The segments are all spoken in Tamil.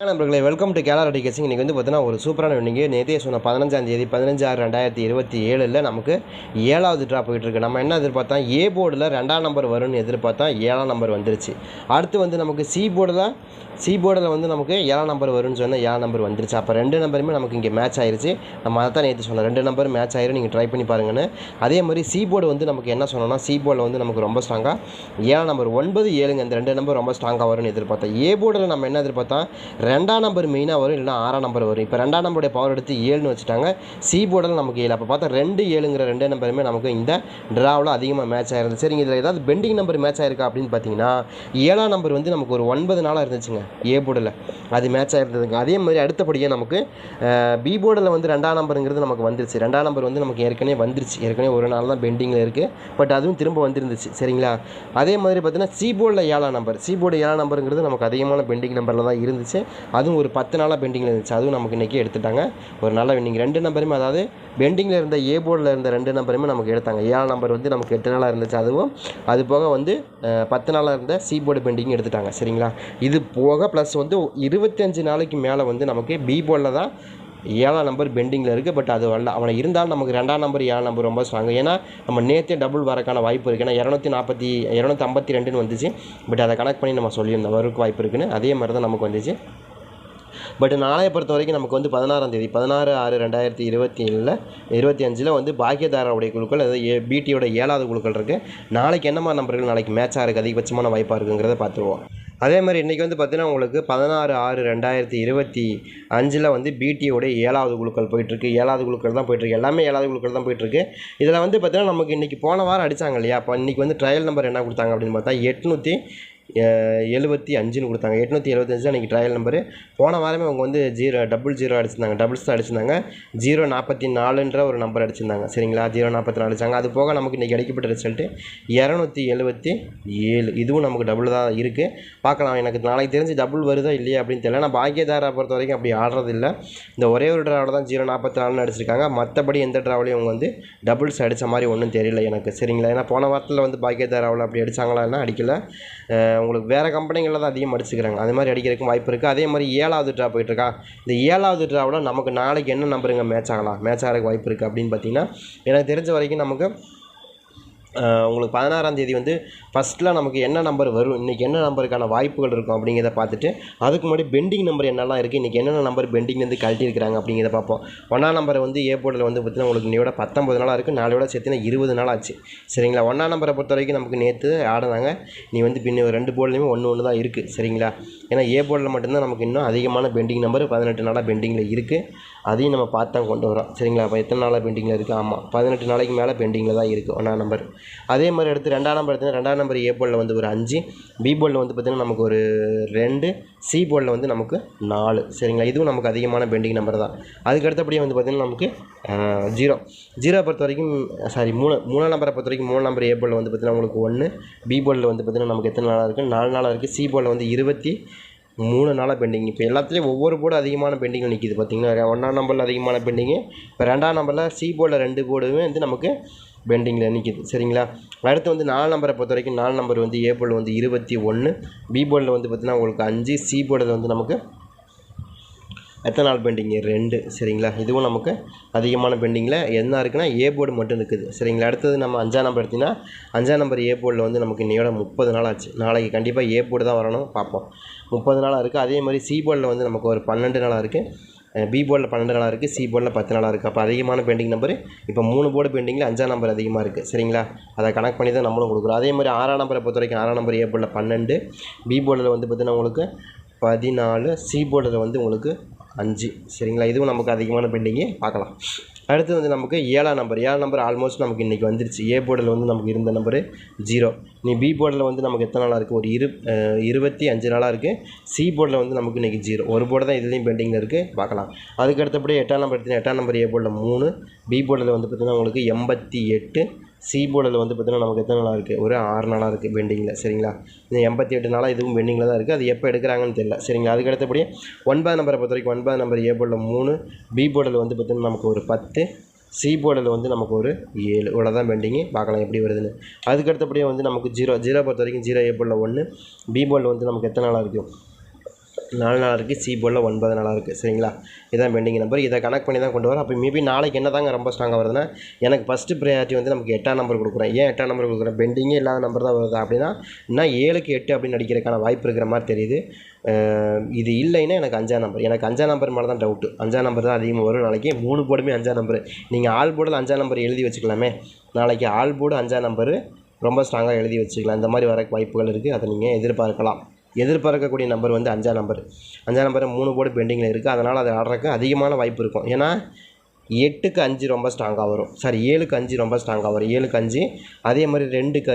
நண்பர்களே வெல்கம் டு கேலர் டிகேசிங் இன்றைக்கி வந்து பார்த்தீங்கன்னா ஒரு சூப்பரான வின்னிங்கு நேற்றே சொன்ன பதினஞ்சாம் தேதி பதினஞ்சு ஆறு ரெண்டாயிரத்தி இருபத்தி ஏழில் நமக்கு ஏழாவது ட்ரா போயிட்டுருக்கு. நம்ம என்ன எதிர்பார்த்தோம் ஏ போர்டில் ரெண்டாம் நம்பர் வரும்னு எதிர்பார்த்தோம் ஏழாம் நம்பர் வந்துருச்சு. அடுத்து வந்து நமக்கு சி போர்டில் சி போர்டில் வந்து நமக்கு ஏழாம் நம்பர் வரும்னு சொன்னால் ஏழாம் நம்பர் வந்துருச்சு. அப்போ ரெண்டு நம்பருமே நமக்கு இங்கே மேட்ச் ஆயிருச்சு. நம்ம அதை தான் நேற்று சொன்னோம். ரெண்டு நம்பர் மேட்ச் ஆயிரும். நீங்கள் ட்ரை பண்ணி பாருங்கன்னு. அதே மாதிரி சி போர்டு வந்து நமக்கு என்ன சொன்னோம்னா சி போர்டில் வந்து நமக்கு ரொம்ப ஸ்ட்ராங்காக ஏழாம் நம்பர் ஒன்பது ஏழுங்க. இந்த ரெண்டு நம்பர் ரொம்ப ஸ்ட்ராங்காக வரும்னு எதிர்பார்த்தோம். ஏ போர்டில் நம்ம என்ன எதிர்பார்த்தா ரெண்டாம் நம்பர் மெயினாக வரும் இல்லைனா ஆறாம் நம்பர் வரும். இப்போ ரெண்டாம் நம்பருடைய பவர் எடுத்து ஏழுன்னு வச்சுட்டாங்க. சி போர்டில் நமக்கு ஏழு. அப்போ பார்த்தா ரெண்டு ஏழுங்கிற ரெண்டு நம்பருமே நமக்கு இந்த ட்ராவில் அதிகமாக மேட்ச் ஆயிருந்துச்சு. சரிங்க இதில் ஏதாவது பெண்டிங் நம்பர் மேட்ச் ஆயிருக்கா அப்படின்னு பார்த்தீங்கன்னா ஏழாம் நம்பர் வந்து நமக்கு ஒரு ஒன்பது நாளாக இருந்துச்சுங்க. ஏ போர்டில். அது மேட்ச் ஆகிருந்ததுங்க அதே மாதிரி அடுத்தபடியாக நமக்கு பி போர்டில் வந்து ரெண்டாம் நம்பருங்கிறது நமக்கு வந்துருச்சு. ரெண்டாம் நம்பர் வந்து நமக்கு ஏற்கனவே வந்துருச்சு. ஏற்கனவே ஒரு நாள் தான் பெண்டிங்கில் இருக்குது பட் அதுவும் திரும்ப வந்துருந்துச்சு. சரிங்களா? அதே மாதிரி பார்த்தீங்கன்னா சி போர்டில் ஏழாம் நம்பர். சி போர்டு ஏழாம் நம்பருங்கிறது நமக்கு அதிகமான பெண்டிங் நம்பரில் தான் இருந்துச்சு. அதுவும் ஒரு பத்து நாளாக பெண்டிங்கில் இருந்துச்சு. அதுவும் நமக்கு இன்றைக்கி எடுத்துட்டாங்க. ஒரு நல்ல வின்னிங் ரெண்டு நம்பருமே அதாவது பெண்டிங்கில் இருந்த ஏ போர்டில் இருந்த ரெண்டு நம்பருமே நமக்கு எடுத்தாங்க. ஏழாம் நம்பர் வந்து நமக்கு எட்டு நாளாக இருந்துச்சு அதுவும். அது போக வந்து பத்து நாளாக இருந்த சி போர்டு பெண்டிங் எடுத்துட்டாங்க. சரிங்களா? இது போக ப்ளஸ் வந்து இருபத்தஞ்சு நாளைக்கு மேலே வந்து நமக்கு பி போர்டில் தான் ஏழாம் நம்பர் பெண்டிங்கில் இருக்குது பட் அது வரல அவனை இருந்தாலும் நமக்கு ரெண்டாம் நம்பர் ஏழாம் நம்பர் ரொம்ப ஸ்ட்ராங் ஏன்னா நம்ம நேற்றே டபுள் வரக்கான வாய்ப்பு இருக்குது ஏன்னா இரநூத்தி நாற்பத்தி இரநூத்தி ஐம்பத்தி ரெண்டுன்னு வந்துச்சு. பட் அதை கனெக்ட் பண்ணி நம்ம சொல்லியிருந்தோம். வரக்கு வாய்ப்பு இருக்குன்னு. அதே மாதிரி தான் நமக்கு வந்துச்சு. பட் நாளைய பொறுத்த வரைக்கும் நமக்கு வந்து பதினாறாம் தேதி பதினாறு ஆறு ரெண்டாயிரத்தி இருபத்தி ஏழில் இருபத்தி அஞ்சில் வந்து பாக்கியதாராவுடைய குழுக்கள் அதாவது ஏ பிடியோட ஏழாவது குழுக்கள் இருக்குது நாளைக்கு என்ன மாதிரி நம்பர்கள் நாளைக்கு மேட்சாக இருக்குது அதிகபட்சமான வாய்ப்பாக இருக்குங்கிறத பார்த்துருவோம். அதே மாதிரி இன்றைக்கி வந்து பார்த்தீங்கன்னா உங்களுக்கு பதினாறு ஆறு ரெண்டாயிரத்தி இருபத்தி அஞ்சில் வந்து பிடியோட ஏழாவது குழுக்கள் போயிட்டுருக்கு. ஏழாவது குழுக்கள் தான் போயிட்டுருக்கு. எல்லாமே ஏழாவது குழுக்கள் தான் போயிட்டுருக்கு. இதில் வந்து பார்த்தீங்கன்னா நமக்கு இன்றைக்கி போன வாரம் அடித்தாங்க இல்லையா? அப்போ இன்றைக்கி வந்து ட்ரையல் நம்பர் என்ன கொடுத்தாங்க அப்படின்னு பார்த்தா எட்நூற்றி எழுபத்தி அஞ்சுன்னு கொடுத்தாங்க. எட்நூற்றி எழுபத்தஞ்சு தான் இன்றைக்கி ட்ரையல் நம்பரு போன வாரமே அவங்க வந்து ஜீரோ டபுள் ஜீரோ அடிச்சிருந்தாங்க. டபுள்ஸ் தான் அடிச்சிருந்தாங்க. ஜீரோ நாற்பத்தி நாலுன்ற ஒரு நம்பர் அடிச்சிருந்தாங்க. சரிங்களா? ஜீரோ நாற்பத்தி நாலு அடிச்சாங்க. அது போக நமக்கு இன்றைக்கி அடிக்கப்பட்ட ரிசல்ட்டு இரநூத்தி எழுபத்தி ஏழு. இதுவும் நமக்கு டபுள் தான் இருக்குது பார்க்கலாம். எனக்கு நாளைக்கு தெரிஞ்சு டபுள் வருதா இல்லையா அப்படின்னு தெரியல. நான் பாக்கியதாரா பொறுத்த வரைக்கும் அப்படி ஆடுறது இல்லை. இந்த ஒரே ஒரு ட்ராவில் தான் ஜீரோ நாற்பத்தி நாலுன்னு அடிச்சிருக்காங்க. மற்றபடி எந்த ட்ராவிலையும் அவங்க வந்து டபுள்ஸ் அடித்த மாதிரி ஒன்றும் தெரியல எனக்கு. சரிங்களா? ஏன்னா போன வாரத்தில் வந்து பாக்கியதாராவில் அப்படி அடித்தாங்களான்னா அடிக்கல. உங்களுக்கு வேறு கம்பெனிகளில் தான் அதிகமாக அடிச்சுக்கிறாங்க. அது மாதிரி அடிக்கிறதுக்கும் வாய்ப்பு இருக்குது அதே மாதிரி ஏழாவது ட்ரா போயிட்டுருக்கா. இந்த ஏழாவது ட்ராவில் நமக்கு நாளைக்கு என்ன நம்பருங்க மேட்ச் ஆகலாம்? மேட்ச் ஆகிறதுக்கு வாய்ப்பு இருக்குது அப்படின்னு பார்த்தீங்கன்னா எனக்கு தெரிஞ்ச வரைக்கும் நமக்கு உங்களுக்கு பதினாறாம் தேதி வந்து ஃபஸ்ட்டில் நமக்கு என்ன நம்பர் வரும் இன்றைக்கி என்ன நம்பருக்கான வாய்ப்புகள் இருக்கும் அப்படிங்கிறத பார்த்துட்டு அதுக்கு முன்னாடி பெண்டிங் நம்பர் என்னெல்லாம் இருக்குது இன்றைக்கி என்னென்ன நம்பர் பெண்டிங்லேருந்து கழட்டியிருக்கிறாங்க அப்படிங்கிறத பார்ப்போம். ஒன்றாம் நம்பர் வந்து ஏ போர்டில் வந்து பார்த்தீங்கன்னா உங்களுக்கு இன்னையோட பத்தொம்பது நாளாக இருக்குது நாளையோட சேர்த்துனா இருபது நாள் ஆச்சு. சரிங்களா? ஒன்றாம் நம்பரை பொறுத்த வரைக்கும் நமக்கு நேற்று ஆடினாங்க. நீ வந்து பின்ன ரெண்டு போர்டுலையுமே ஒன்று ஒன்று தான் இருக்குது சரிங்களா? ஏன்னா ஏ போர்டில் மட்டும்தான் நமக்கு இன்னும் அதிகமான பெண்டிங் நம்பர் பதினெட்டு நாளாக பெண்டிங்கில் இருக்குது அதையும் நம்ம பார்த்து தான் கொண்டு வரோம் சரிங்களா? அப்போ எத்தனை நாளாக பெண்டிங்கில் இருக்குது ஆமாம் பதினெட்டு நாளைக்கு மேலே பெண்டிங்கில் தான் இருக்குது ஒன்றாம் நம்பர். அதே மாதிரி அடுத்து ரெண்டாம் நம்பர் எடுத்தீங்கன்னா ரெண்டாம் நம்பர் ஏ போலில் வந்து ஒரு அஞ்சு பி போலில் வந்து பார்த்திங்கன்னா நமக்கு ஒரு ரெண்டு சி போலில் வந்து நமக்கு நாலு. சரிங்களா? இதுவும் நமக்கு அதிகமான பெண்டிங் நம்பர் தான். அதுக்கு அடுத்தபடியே வந்து பார்த்திங்கன்னா நமக்கு ஜீரோ. ஜீரோ பொறுத்த வரைக்கும் சாரி மூணு மூணாம் நம்பரை பொறுத்த வரைக்கும் மூணு நம்பர் ஏ போலில் வந்து பார்த்திங்கன்னா உங்களுக்கு ஒன்று பி போலில் வந்து பார்த்திங்கன்னா நமக்கு எத்தனை நாளாக இருக்குது நாலு நாளாக இருக்குது சி போலில் வந்து இருபத்தி மூணு நாளாக பெண்டிங் இப்போ எல்லாத்துலேயும் ஒவ்வொரு போர்டு அதிகமான பெண்டிங்கில் நிற்கிது பார்த்தீங்கன்னா ஒன்றாம் நம்பரில் அதிகமான பெண்டிங்கு இப்போ ரெண்டாம் நம்பரில் சி போர்டில் ரெண்டு போர்டுமே வந்து நமக்கு பெண்டிங்கில் நிற்கிது சரிங்களா? அடுத்து வந்து நாலு நம்பரை பொறுத்த வரைக்கும் நாலு நம்பர் வந்து ஏ போர்டில் வந்து இருபத்தி ஒன்று பி போர்டில் வந்து பார்த்திங்கன்னா உங்களுக்கு அஞ்சு சி போர்டில் வந்து நமக்கு எத்தனை நாள் பெண்டிங்கு ரெண்டு சரிங்களா? இதுவும் நமக்கு அதிகமான பெண்டிங்கில் என்ன இருக்குன்னா ஏ போர்டு மட்டும் இருக்குது. சரிங்களா? அடுத்தது நம்ம அஞ்சாம் நம்பர் எடுத்திங்கன்னா அஞ்சாம் நம்பர் ஏ போர்டில் வந்து நமக்கு இன்னையோட முப்பது நாள் ஆச்சு. நாளைக்கு கண்டிப்பாக ஏ போர்டு தான் வரணும். பார்ப்போம். முப்பது நாளாக இருக்குது அதே மாதிரி சி போர்டில் வந்து நமக்கு ஒரு பன்னெண்டு நாளாக இருக்குது பி போர்டில் பன்னெண்டு நாளாக இருக்குது சி போர்டில் பத்து நாளாக இருக்குது அப்போ அதிகமான பெண்டிங் நம்பர் இப்போ மூணு போர்டு பெண்டிங்கில் அஞ்சாம் நம்பர் அதிகமாக இருக்குது சரிங்களா? அதை கனெக்ட் பண்ணி தான் நம்மளும் கொடுக்குறோம். அதே மாதிரி ஆறாம் நம்பரை பொறுத்த வரைக்கும் ஆறாம் நம்பர் ஏ போர்டில் பன்னெண்டு பி போர்டில் வந்து பார்த்திங்கன்னா உங்களுக்கு பதினாலு சி போர்டில் வந்து உங்களுக்கு அஞ்சு. சரிங்களா? இதுவும் நமக்கு அதிகமான பெண்டிங்கு பார்க்கலாம். அடுத்து வந்து நமக்கு ஏழாம் நம்பர் ஏழாம் நம்பர் ஆல்மோஸ்ட் நமக்கு இன்றைக்கி வந்துருச்சு. ஏ போர்டில் வந்து நமக்கு இருந்த நம்பரு ஜீரோ நீ பி போர்டில் வந்து நமக்கு எத்தனை நாளாக இருக்குது ஒரு இரு இருபத்தி அஞ்சு நாளாக இருக்குது சி போர்டில் வந்து நமக்கு இன்றைக்கி ஜீரோ ஒரு போர்டு தான் இதுலேயும் பெண்டிங்கில் இருக்குது பார்க்கலாம். அதுக்கு அடுத்தபடி எட்டாம் நம்பர் எடுத்தீங்கன்னா எட்டாம் நம்பர் ஏ போர்டில் மூணு. பி போர்டில் வந்து பார்த்திங்கன்னா உங்களுக்கு எண்பத்தி எட்டு. சி போர்டில் வந்து பார்த்திங்கன்னா நமக்கு எத்தனை நாளாக இருக்குது ஒரு ஆறு நாளாக இருக்குது பெண்டிங்கில் சரிங்களா? இந்த எண்பத்தி எட்டு நாளாக இதுவும் பெண்டிங்கில் தான் இருக்குது அது எப்போ எடுக்கிறாங்கன்னு தெரியல. சரிங்களா? அதுக்கு அடுத்தபடி ஒன்பது நம்பரை பொறுத்த வரைக்கும் ஒன்பது நம்பர் ஏ போர்டில் மூணு. பி போர்டில் வந்து பார்த்திங்கன்னா நமக்கு ஒரு பத்து. சி போர்டில் வந்து நமக்கு ஒரு ஏழு. இவ்வளோ தான் பெண்டிங்கு பார்க்கலாம் எப்படி வருதுன்னு. அதுக்கு அடுத்தபடியே வந்து நமக்கு ஜீரோ ஜீரோ பொறுத்த வரைக்கும் ஜீரோ ஏ போர்டில் ஒன்று பி போர்டில் வந்து நமக்கு எத்தனை நாளாக இருக்கும்? நாலு நாளாக இருக்குது சி போர்டில் ஒன்பது நாளாக இருக்குது சரிங்களா? இதான் பெண்டிங் நம்பர் இதை கனெக்ட் பண்ணி தான் கொண்டு வரோம் அப்போ மேபி நாளைக்கு என்ன தாங்க ரொம்ப ஸ்ட்ராங்காக வருதுன்னா எனக்கு ஃபஸ்ட்டு ப்ரையாரிட்டி வந்து நமக்கு எட்டாம் நம்பர் கொடுக்குறேன். ஏன் எட்டாம் நம்பர் கொடுக்குறேன்? பெண்டிங்கே இல்லாத நம்பர் தான் வருது அப்படின்னா இன்னும் ஏழுக்கு எட்டு அப்படின்னு நடிக்கிறதுக்கான வாய்ப்பு இருக்கிற மாதிரி தெரியுது. இது இல்லைன்னா எனக்கு அஞ்சாம் நம்பர் எனக்கு அஞ்சாம் நம்பர் மேலே தான் டவுட்டு அஞ்சாம் நம்பர் தான் அதிகமாக வரும். நாளைக்கு மூணு போர்டுமே அஞ்சாம் நம்பர் நீங்கள் ஆல் போர்டில் அஞ்சாம் நம்பர் எழுதி வச்சுக்கலாமே. நாளைக்கு ஆல் போர்டு அஞ்சாம் நம்பரு ரொம்ப ஸ்ட்ராங்காக எழுதி வச்சுக்கலாம். இந்த மாதிரி வர வாய்ப்புகள் இருக்குது அதை நீங்கள் எதிர்பார்க்கலாம். எதிர்பார்க்கக்கூடிய நம்பர் வந்து அஞ்சாம் நம்பர். அஞ்சாம் நம்பர் மூணு போர்டு பெண்டிங்கில் இருக்குது அதனால் அது ஆடுறதுக்கு அதிகமான வாய்ப்பு இருக்கும். ஏன்னா எட்டுக்கு அஞ்சு ரொம்ப ஸ்ட்ராங்காக வரும். சாரி ஏழுக்கு அஞ்சு ரொம்ப ஸ்ட்ராங்காக வரும். ஏழுக்கு அஞ்சு அதே மாதிரி ரெண்டுக்கு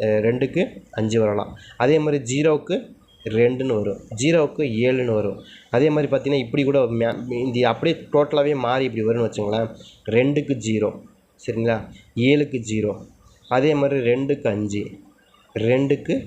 ரெண்டுக்கு அஞ்சு வரலாம். அதே மாதிரி ஜீரோவுக்கு ரெண்டுன்னு வரும். ஜீரோவுக்கு ஏழுன்னு வரும். அதே மாதிரி பார்த்தீங்கன்னா இப்படி கூட மே- இந்த அப்படியே டோட்டலாகவே மாறி இப்படி வரும்னு வச்சுங்களேன். ரெண்டுக்கு ஜீரோ சரிங்களா? ஏழுக்கு ஜீரோ. அதே மாதிரி ரெண்டுக்கு அஞ்சு ரெண்டுக்கு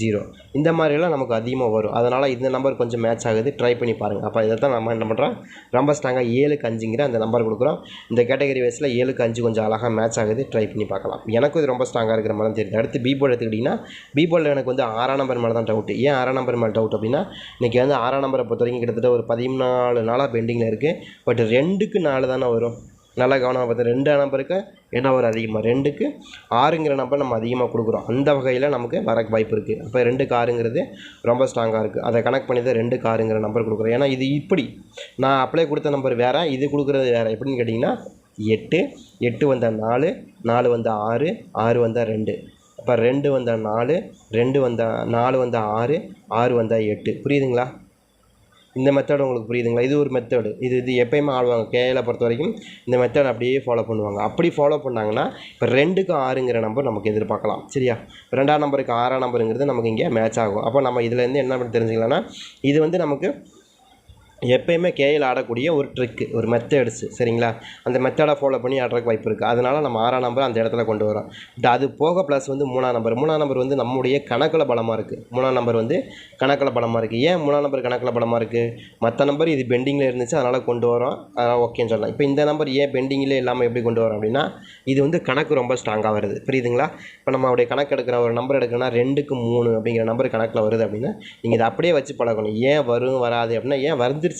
ஜீரோ. இந்த மாதிரிலாம் நமக்கு அதிகமாக வரும். அதனால் இந்த நம்பர் கொஞ்சம் மேட்ச் ஆகுது. ட்ரை பண்ணி பாருங்கள் அப்போ இதை தான் நம்ம என்ன பண்ணுறோம் ரொம்ப ஸ்ட்ராங்காக ஏழுக்கு அஞ்சுங்கிற அந்த நம்பர் கொடுக்குறோம். இந்த கேட்டகரி வைஸில் ஏழுக்கு அஞ்சு கொஞ்சம் அழகாக மேட்ச் ஆகுது. ட்ரை பண்ணி பார்க்கலாம். எனக்கும் இது ரொம்ப ஸ்ட்ராங்காக இருக்கிற மாதிரி தெரியுது. அடுத்து பி போர்டு எடுத்துக்கிட்டிங்கன்னா பி போர்டில் எனக்கு வந்து ஆறாம் நம்பர் மேலே தான் டவுட் ஏன் ஆறாம் நம்பர் மேலே டவுட் அப்படின்னா இன்றைக்கி வந்து ஆறாம் நம்பரை பொறுத்த வரைக்கும் கிட்டத்தட்ட ஒரு பதினாலு நாளாக பெண்டிங்கில் இருக்குது பட் ரெண்டுக்கு நாலு தானே வரும். நல்லா கவனமாக பார்த்து ரெண்டு நம்பருக்கு என்ன ஒரு அதிகமாக ரெண்டுக்கு ஆறுங்கிற நம்பர் நம்ம அதிகமாக கொடுக்குறோம். அந்த வகையில் நமக்கு வர வாய்ப்பு இருக்குது அப்போ ரெண்டுக்கு ஆறுங்கிறது ரொம்ப ஸ்ட்ராங்காக இருக்குது அதை கனெக்ட் பண்ணி தான் ரெண்டுக்கு ஆறுங்கிற நம்பர் கொடுக்குறோம். ஏன்னா இது இப்படி. நான் அப்ளை கொடுத்த நம்பர் வேறு இது கொடுக்குறது வேறு. எப்படின்னு கேட்டிங்கன்னா எட்டு எட்டு வந்தால் நாலு நாலு வந்தால் ஆறு ஆறு வந்தால் ரெண்டு. அப்போ ரெண்டு வந்தால் நாலு ரெண்டு வந்தால் நாலு வந்தால் ஆறு ஆறு வந்தால் எட்டு. புரியுதுங்களா? இந்த மெத்தட் உங்களுக்கு புரியுதுங்களா? இது ஒரு மெத்தடு இது இது எப்பயுமே ஆடுவாங்க. கேஏல பொறுத்த வரைக்கும் இந்த மெத்தட் அப்படியே ஃபாலோ பண்ணுவாங்க. அப்படி ஃபாலோ பண்ணாங்கன்னா இப்போ ரெண்டுக்கு ஆறுங்கிற நம்பர் நமக்கு எதிர்பார்க்கலாம். சரியா? ரெண்டாம் நம்பருக்கு ஆறாம் நம்பருங்கிறது நமக்கு இங்கே மேட்ச் ஆகும். அப்போ நம்ம இதுலேருந்து என்ன பண்ணி தெரிஞ்சுக்கலாம்னா இது வந்து நமக்கு எப்பயுமே கேயில் ஆடக்கூடிய ஒரு ட்ரிக்கு ஒரு மெத்தட்ஸு சரிங்களா? அந்த மெத்தடை ஃபாலோ பண்ணி ஆடுறதுக்கு வாய்ப்பு இருக்குது அதனால் நம்ம ஆறாம் நம்பர் அந்த இடத்துல கொண்டு வரோம். பட் அது போக ப்ளஸ் வந்து மூணாம் நம்பர் மூணாம் நம்பர் வந்து நம்முடைய கணக்கில் பலமாக இருக்குது மூணாம் நம்பர் வந்து கணக்கில் பலமாக இருக்குது ஏன் மூணாம் நம்பர் கணக்கில் பலமாக இருக்குது மற்ற நம்பர் இது பெண்டிங்கில் இருந்துச்சு அதனால் கொண்டு வரோம். அதனால் ஓகேன்னு சொல்லலாம். இப்போ இந்த நம்பர் ஏன் பெண்டிங்கில் இல்லாமல் எப்படி கொண்டு வரோம் அப்படின்னா இது வந்து கணக்கு ரொம்ப ஸ்ட்ராங்காக வருது. புரியுதுங்களா? இப்போ நம்ம அப்படியே கணக்கு எடுக்கிற ஒரு நம்பர் எடுக்கணும்னா ரெண்டுக்கு மூணு அப்படிங்கிற நம்பர் கணக்கில் வருது அப்படின்னா நீங்கள் இதை அப்படியே வச்சு பழகணும். ஏன் வரும் வராது அப்படின்னா ஏன் வந்துருச்சு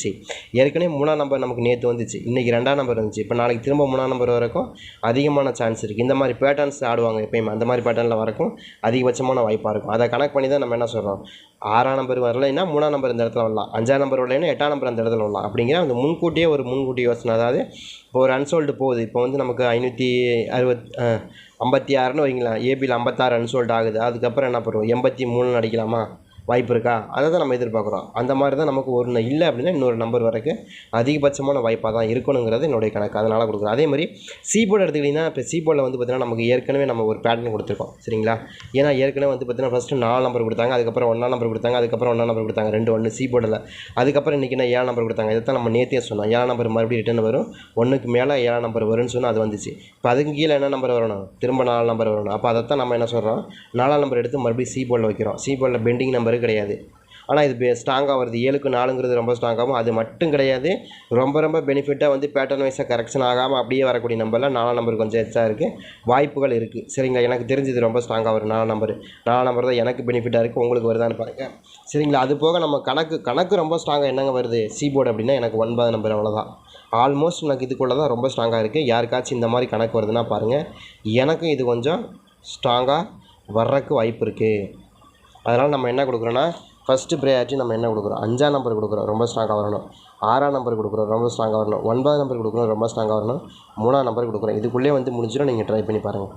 ஏற்கனவே மூணாம் நம்பர் நமக்கு நேற்று வந்துச்சு. இன்றைக்கி ரெண்டாம் நம்பர் வந்துச்சு. இப்போ நாளைக்கு திரும்ப மூணாம் நம்பர் வரைக்கும் அதிகமான சான்ஸ் இருக்குது இந்த மாதிரி பேட்டர்ன்ஸ் ஆடுவாங்க எப்பயுமே. அந்த மாதிரி பேட்டர்னில் வரக்கும் அதிகபட்சமான வாய்ப்பாக இருக்கும். அதை கணக்கு பண்ணி தான் நம்ம என்ன சொல்கிறோம் ஆறாம் நம்பர் வரலைன்னா மூணாம் நம்பர் இந்த இடத்துல வரலாம். அஞ்சாம் நம்பர் வரலைன்னா எட்டாம் நம்பர் அந்த இடத்துல வரலாம். அப்படிங்கிற அந்த முன்கூட்டியே ஒரு முன்கூட்டி யோசனை. அதாவது இப்போ ஒரு அன்சோல்டு போகுது. இப்போ வந்து நமக்கு ஐநூற்றி அறுபத் ஐம்பத்தி ஆறுன்னு வைங்களேன். ஏபியில் ஐம்பத்தாறு அன்சோல்டு ஆகுது. அதுக்கப்புறம் என்ன பண்ணுவோம்? எண்பத்தி மூணுன்னு அடிக்கலாமா? வாய்ப்பு இருக்கா அதை தான் நம்ம எதிர்பார்க்குறோம். அந்த மாதிரி தான் நமக்கு ஒரு இல்லை அப்படின்னா இன்னொரு நம்பர் வரைக்கும் அதிகபட்சமான வாய்ப்பாக தான் இருக்கணுங்கிறது என்னுடைய கணக்கு. அதனால் கொடுக்குறோம். அதே மாதிரி சி போர்டு எடுத்துக்கிட்டிங்கன்னா இப்போ சி போர்டில் வந்து பார்த்திங்கன்னா நமக்கு ஏற்கனவே நம்ம ஒரு பேட்டர்ன் கொடுத்துருக்கோம். சரிங்களா? ஏன்னா ஏற்கனவே வந்து பார்த்திங்கன்னா ஃபஸ்ட்டு நாலு நம்பர் கொடுத்தாங்க அதுக்கப்புறம் ஒன்றாம் நம்பர் கொடுத்தாங்க அதுக்கப்புறம் ஒன்றாம் நம்பர் கொடுத்தாங்க ரெண்டு ஒன்று சி போர்டில் அதுக்கப்புறம் இன்றைக்கி நான் ஏழாம் நம்பர் கொடுத்தாங்க? இதை தான் நம்ம நேற்றே சொன்னோம். ஏழாம் நம்பர் மறுபடியும் ரிட்டர்ன் வரும். ஒன்றுக்கு மேலே ஏழாம் நம்பர் வரும்னு சொன்னால் அது வந்துச்சு. இப்போ அதுக்கு கீழே என்ன நம்பர் வரணும்? திரும்ப நாலு நம்பர் வரணும். அப்போ அதை தான் நம்ம என்ன சொல்கிறோம் நாலாம் நம்பர் எடுத்து மறுபடியும் சி போர்டில் வைக்கிறோம். சி போர்டில் பெண்டிங் நம்பர் கிடையாது. ஆனால் இது ஸ்ட்ராங்காக வருது. ஏழுக்கு நாலுங்கிறது ரொம்ப ஸ்ட்ராங்காகவும் அது மட்டும் கிடையாது. ரொம்ப ரொம்ப பெனிஃபிட்டாக வந்து பேட்டர்ன் வைஸாக கரெக்ஷன் ஆகாமல் அப்படியே வரக்கூடிய நம்பரில் நாலாம் நம்பர் கொஞ்சம் எச்சா இருக்குது வாய்ப்புகள் இருக்குது சரிங்களா? எனக்கு தெரிஞ்சது ரொம்ப ஸ்ட்ராங்காக வரும் நாலாம் நம்பர் நாலாம் நம்பர் தான் எனக்கு பெனிஃபிட்டாக இருக்குது உங்களுக்கு வருதான்னு பாருங்கள் சரிங்களா? அது போக நம்ம கணக்கு கணக்கு ரொம்ப ஸ்ட்ராங்காக என்னங்க வருது? சி போர்டு அப்படின்னா எனக்கு ஒன்பது நம்பர் அவ்வளோதான் ஆல்மோஸ்ட் எனக்கு இதுக்குள்ளே தான் ரொம்ப ஸ்ட்ராங்காக இருக்குது யாருக்காச்சும் இந்த மாதிரி கணக்கு வருதுன்னா பாருங்கள் எனக்கும் இது கொஞ்சம் ஸ்ட்ராங்காக வர்றதுக்கு வாய்ப்பு இருக்குது அதனால் நம்ம என்ன கொடுக்குறோன்னா ஃபஸ்ட்டு ப்ரையாரிட்டி நம்ம என்ன கொடுக்குறோம்? அஞ்சாம் நம்பர் கொடுக்குறோம் ரொம்ப ஸ்ட்ராங்காக வரணும். ஆறாம் நம்பர் கொடுக்குறோம் ரொம்ப ஸ்ட்ராங்காக வரணும். ஒன்பதாம் நம்பர் கொடுக்குறோம் ரொம்ப ஸ்ட்ராங்காக வரணும். மூணாம் நம்பர் கொடுக்குறோம். இதுக்குள்ளே வந்து முடிஞ்சிடும் நீங்கள் ட்ரை பண்ணி பாருங்கள்